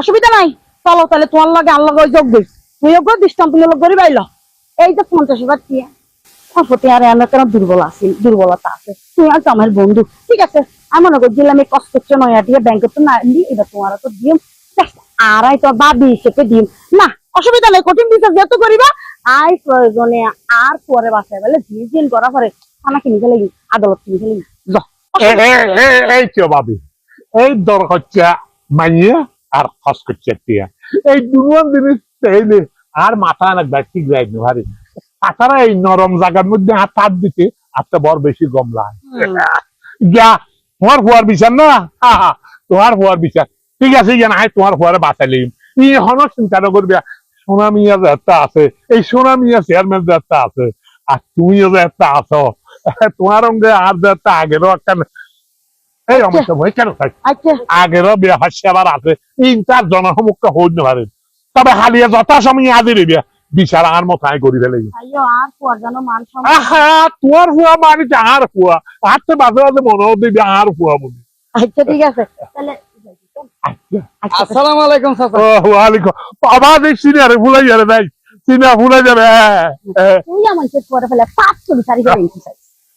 অসুবিধা নাই। চলো তাহলে তোমার লগে আল্লাহ ওই যোগ্য তুই যোগ্য দৃষ্টান্তমূলক করে বাইল এই তো পঞ্চাশ হাজার টিয়া। আমার আর এমন কেন দুর্বল আছে, দুর্বলতা আছে। তুই আর আমার বন্ধু। ঠিক আছে? আমি করি দিলাম এই কষ্ট হচ্ছে, নয়া টিয়া ব্যাংকে তো না এবার তোমার তো দিম। আড়াই তো ভাবি সেকে দিম। না, অসুবিধা নাই, কঠিন বিচার যেহেতু করিবা, আই প্রয়োজনে আর পরে বাসায় বলে দিন দিন করা পরে থানা কিনে গেলে আদালত কিনে গেলে এই তো ভাবি এই দর হচ্ছে আর খস করছে টিয়া এই দুজন জিনিস চাইলে আর মাথা অনেক ঠিক যায় না ভারি। তাছাড়া এই নরম জায়গার মধ্যে হাত হাত দিতে হাতটা বড় বেশি গম যা তোমার ফুয়ার বিচার না? তোমার ফুয়ার বিচার। ঠিক আছে ইয়া না হয় তোমার ফুয়ারে বাঁচাইলি ই হন চিন্তা নকরবি সোনা মিয়া যে একটা আছে এই সোনা মিয়া চেয়ারম্যান যে একটা আছে আর তুমিও যে একটা আছো তোমার সঙ্গে আর যে একটা আগেরও একটা এই অমৃত ভয় কেন থাক আচ্ছা। আগেরও বিয়া হাসি আবার আছে। ইন্টার হইতে পারে। তবে হালিয়া যথা সময় আজি বিয়া। বিচার আর মতো আয় করি ফেলে মান আহা তোমার ফুয়া বাড়িতে আর আর তো মাঝে মাঝে মনে দিবি আর ফুয়া বলি আচ্ছা ঠিক আছে। তাহলে আচ্ছা। আচ্ছা। আসসালামু আলাইকুম চাচা। ও ওয়ালাইকুম। বাবা দেখছি না রে ভুলাই যাবে ভাই চিনা ভুলে যাবে হ্যাঁ, হ্যাঁ। তুই আমার পরে ফেলে পাঁচ চল্লিশ তারিখে